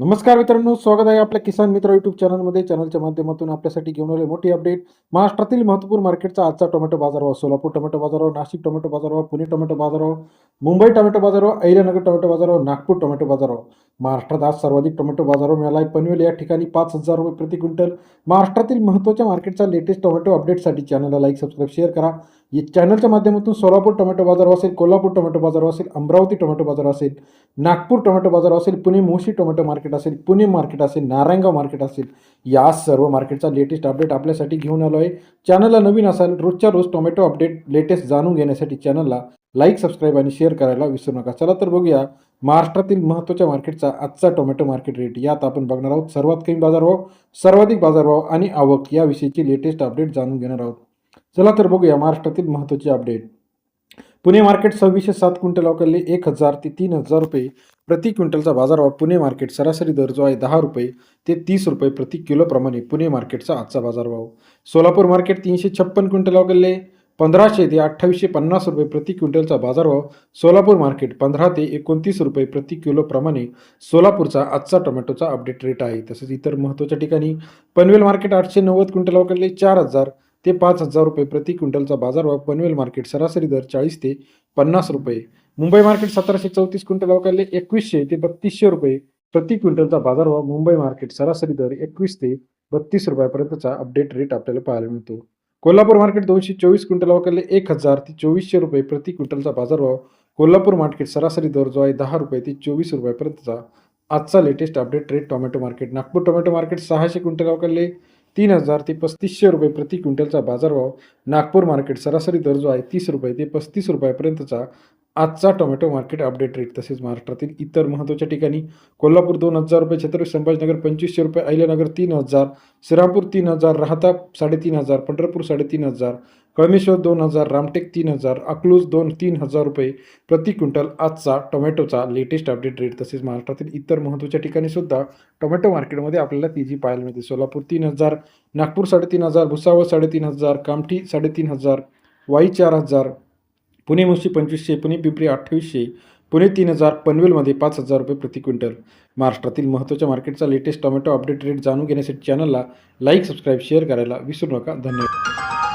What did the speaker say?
नमस्कार मित्रांनो स्वागत आहे आपल्या किसान मित्र युट्यूब चॅनलमध्ये चॅनलच्या माध्यमातून आपल्यासाठी घेऊन आले मोठी अपडेट महाराष्ट्रातील महत्त्वपूर्ण मार्केटचा आजचा टोमॅटो बाजारभाव सोलापूर टोमॅटो बाजारभाव नाशिक टोमॅटो बाजारभाव पुणे टोमॅटो बाजारभाव मुंबई टोमॅटो बाजारभाव अहिल्यानगर टोमॅटो बाजारभाव नागपूर टोमॅटो बाजारभाव. महाराष्ट्रात आज सर्वाधिक टोमॅटो बाजारभाव मिळाला आहे पनवेल या ठिकाणी पाच हजार रुपये प्रति क्विंटल. महाराष्ट्रातील महत्त्वाच्या मार्केटचा लेटेस्ट टोमॅटो अपडेटसाठी चॅनलला लाईक सबस्क्राईब शेअर करा. चॅनलच्या माध्यमातून सोलापूर टोमॅटो बाजार असेल कोल्हापूर टोमॅटो बाजार असेल अमरावती टोमॅटो बाजार असेल नागपूर टोमॅटो बाजार असेल पुणे मोशी टोमॅटो मार्केट असेल पुणे मार्केट असेल नारायणगाव मार्केट असेल या सर्व मार्केटचा लेटेस्ट अपडेट आपल्यासाठी घेऊन आलो आहे चॅनलला नवीन असाल रोजच्या रोज टोमॅटो अपडेट लेटेस्ट जाणून घेण्यासाठी चॅनलला लाईक सबस्क्राईब आणि शेअर करायला विसरू नका. चला तर बघूया महाराष्ट्रातील महत्त्वाच्या मार्केटचा आजचा टोमॅटो मार्केट रेट यात आपण बघणार आहोत सर्वात कमी बाजारभाव सर्वाधिक बाजारभाव आणि आवक याविषयीची लेटेस्ट अपडेट जाणून घेणार आहोत. चला तर बघूया महाराष्ट्रातील महत्त्वाची अपडेट पुणे मार्केट सव्वीसशे सात क्विंटल अवकाळले एक हजार ते तीन हजार रुपये प्रति क्विंटलचा बाजारभाव पुणे मार्केट सरासरी दर जो आहे दहा रुपये ते तीस रुपये प्रति किलोप्रमाणे पुणे मार्केटचा आजचा बाजारभाव. सोलापूर मार्केट तीनशे छप्पन क्विंटल अवकाळले पंधराशे ते अठ्ठावीसशे पन्नास रुपये प्रति क्विंटलचा बाजारभाव. सोलापूर मार्केट पंधरा ते एकोणतीस रुपये प्रति किलोप्रमाणे सोलापूरचा आजचा टोमॅटोचा अपडेट रेट आहे. तसेच इतर महत्त्वाच्या ठिकाणी पनवेल मार्केट आठशे नव्वद क्विंटल अवकाळले चार हजार ते पाच हजार रुपये प्रति क्विंटलचा बाजारभाव पनवेल मार्केट सरासरी दर चाळीस ते पन्नास रुपये. मुंबई मार्केट सतराशे चौतीस क्विंटल अवकाले एकवीसशे ते बत्तीसशे रुपये प्रति क्विंटलचा बाजारभाव मुंबई मार्केट सरासरी दर एकवीस ते बत्तीस रुपयापर्यंतचा अपडेट रेट आपल्याला पाहायला मिळतो. कोल्हापूर मार्केट दोनशे चोवीस क्विंटल अवकाले एक हजार ते चोवीसशे रुपये प्रति क्विंटलचा बाजारभाव कोल्हापूर मार्केट सरासरी दर जो आहे दहा रुपये ते चोवीस रुपयापर्यंतचा. आजचा latest update rate tomato market. Nagpur tomato market सहाशे क्विंटल अवकाले तीन हजार ते पस्तीसशे रुपये प्रति क्विंटलचा बाजारभाव. नागपूर मार्केट सरासरी दर जो आहे तीस रुपये ते पस्तीस रुपयापर्यंतचा आजचा टोमॅटो मार्केट अपडेट रेट. तसेच महाराष्ट्रातील इतर महत्त्वाच्या ठिकाणी कोल्हापूर दोन हजार रुपये छत्रपती संभाजीनगर पंचवीसशे रुपये अहिल्यानगर तीन हजार श्रीरामपूर तीन हजार राहता साडेतीन हजार पंढरपूर साडेतीन हजार कळमेश्वर दोन हजार रामटेक तीन हजार अकलूज दोन तीन हजार रुपये प्रति क्विंटल आजचा टोमॅटोचा लेटेस्ट अपडेट रेट तसेच महाराष्ट्रातील इतर महत्त्वाच्या ठिकाणी सुद्धा टोमॅटो मार्केटमध्ये आपल्याला ती जी पाहायला मिळते सोलापूर तीन हजार नागपूर साडेतीन हजार भुसावळ साडेतीन हजार कामठी साडेतीन हजार वाई चार हजार पुणे मुंशी पंचवीसशे पुणे पिंपरी अठ्ठावीसशे पुणे तीन हजार पनवेलमध्ये पाच हजार रुपये प्रति क्विंटल. महाराष्ट्रातील महत्त्वाच्या मार्केटचा लेटेस्ट टोमॅटो अपडेट रेट जाणून घेण्यासाठी चॅनलला लाईक सबस्क्राईब शेअर करायला विसरू नका. धन्यवाद.